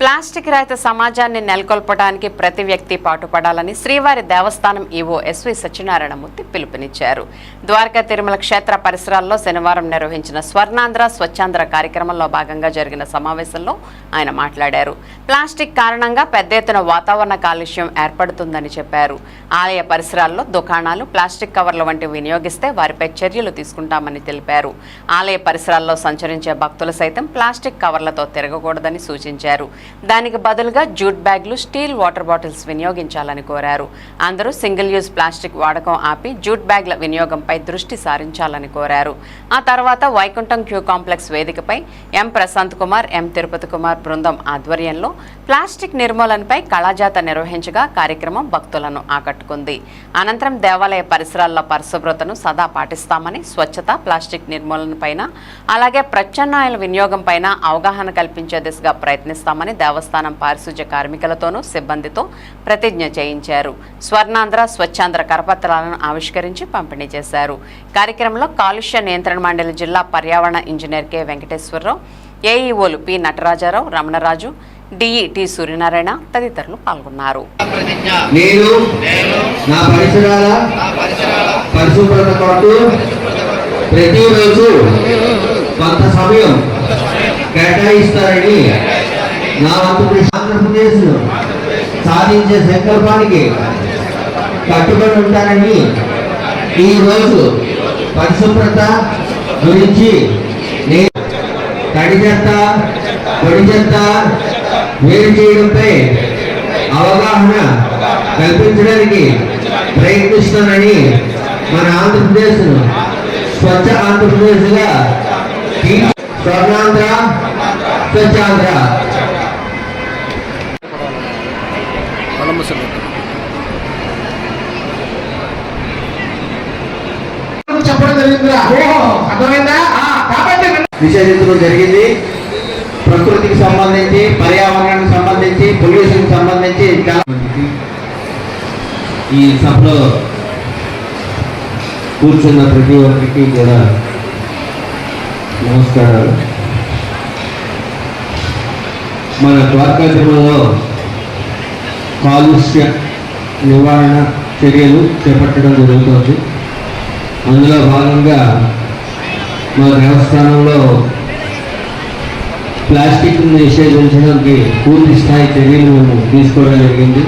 Plastic రహిత సమాజాన్ని నెలకొల్పడానికి ప్రతి వ్యక్తి పాటుపడాలని శ్రీవారి దేవస్థానం ఈవో ఎస్వి సత్యనారాయణమూర్తి పిలుపునిచ్చారు. ద్వారకా తిరుమల క్షేత్ర పరిసరాల్లో శనివారం నిర్వహించిన స్వర్ణాంధ్ర స్వచ్ఛాంధ్ర కార్యక్రమంలో భాగంగా జరిగిన సమావేశంలో ఆయన మాట్లాడారు. ప్లాస్టిక్ కారణంగా పెద్ద ఎత్తున వాతావరణ కాలుష్యం ఏర్పడుతుందని చెప్పారు. ఆలయ పరిసరాల్లో దుకాణాలు ప్లాస్టిక్ కవర్ల వంటివి వినియోగిస్తే వారిపై చర్యలు తీసుకుంటామని తెలిపారు. ఆలయ పరిసరాల్లో సంచరించే భక్తులు సైతం ప్లాస్టిక్ కవర్లతో తిరగకూడదని సూచించారు. దానికి బదులుగా జూట్ బ్యాగ్లు స్టీల్ వాటర్ బాటిల్స్ వినియోగించాలని కోరారు. అందరూ సింగిల్ యూజ్ ప్లాస్టిక్ వాడకం ఆపి జూట్ బ్యాగ్ల వినియోగంపై దృష్టి సారించాలని కోరారు. ఆ తర్వాత వైకుంఠం క్యూ కాంప్లెక్స్ వేదికపై ఎం ప్రశాంత్ కుమార్ ఎం తిరుపతి కుమార్ బృందం ఆధ్వర్యంలో ప్లాస్టిక్ నిర్మూలనపై కళాజాత నిర్వహించగా కార్యక్రమం భక్తులను ఆకట్టుకుంది. అనంతరం దేవాలయ పరిసరాల్లో పరిశుభ్రతను సదా పాటిస్తామని స్వచ్ఛత ప్లాస్టిక్ నిర్మూలన పైన అలాగే ప్రత్యామ్నాయాల వినియోగం పైన అవగాహన కల్పించే దిశగా ప్రయత్నిస్తామని దేవస్థానం పారిశుధ్య కార్మికులతోనూ సిబ్బందితో ప్రతిజ్ఞ చేయించారు. స్వర్ణాంధ్ర స్వచ్ఛాంధ్ర కరపత్రాలను ఆవిష్కరించి పంపిణీ చేశారు. కార్యక్రమంలో కాలుష్య నియంత్రణ మండలి జిల్లా పర్యావరణ engineer K. Venkateswararao ఏఈఓలు P. Natarajarao Ramanaraju DE T. Suryanarayana తదితరులు పాల్గొన్నారు. నేను నా పరిసరాల పరిశుభ్రత కొరకు ప్రతిరోజు కొంత సమయం కేటాయిస్తారని నా వంతు ఆంధ్రప్రదేశ్ సాధించే సంకల్పానికి కట్టుబడి ఉంటానని ఈ పరిశుభ్రత గురించి నేను తడి చెత్త పొడి చెత్త వేరు చేయడంపై అవగాహన కల్పించడానికి ప్రయత్నిస్తానని మన ఆంధ్రప్రదేశ్ స్వచ్ఛ ఆంధ్రప్రదేశ్గా స్వర్ణాంధ్ర స్వచ్ఛాంధ్ర. కాబట్టి నిషేధించడం జరిగింది. ప్రకృతికి సంబంధించి పర్యావరణానికి సంబంధించి పొల్యూషన్ సంబంధించి ఈ సభలో కూర్చున్న ప్రతి ఒక్కరికి కూడా నమస్కారాలు. మన ద్వారకా తిరుమలలో కాలుష్య నివారణ చర్యలు చేపట్టడం జరుగుతుంది. అందులో భాగంగా మా దేవస్థానంలో ప్లాస్టిక్ నిషేధించడానికి పూర్తి స్థాయి చర్యలు మేము తీసుకోవడం జరిగింది.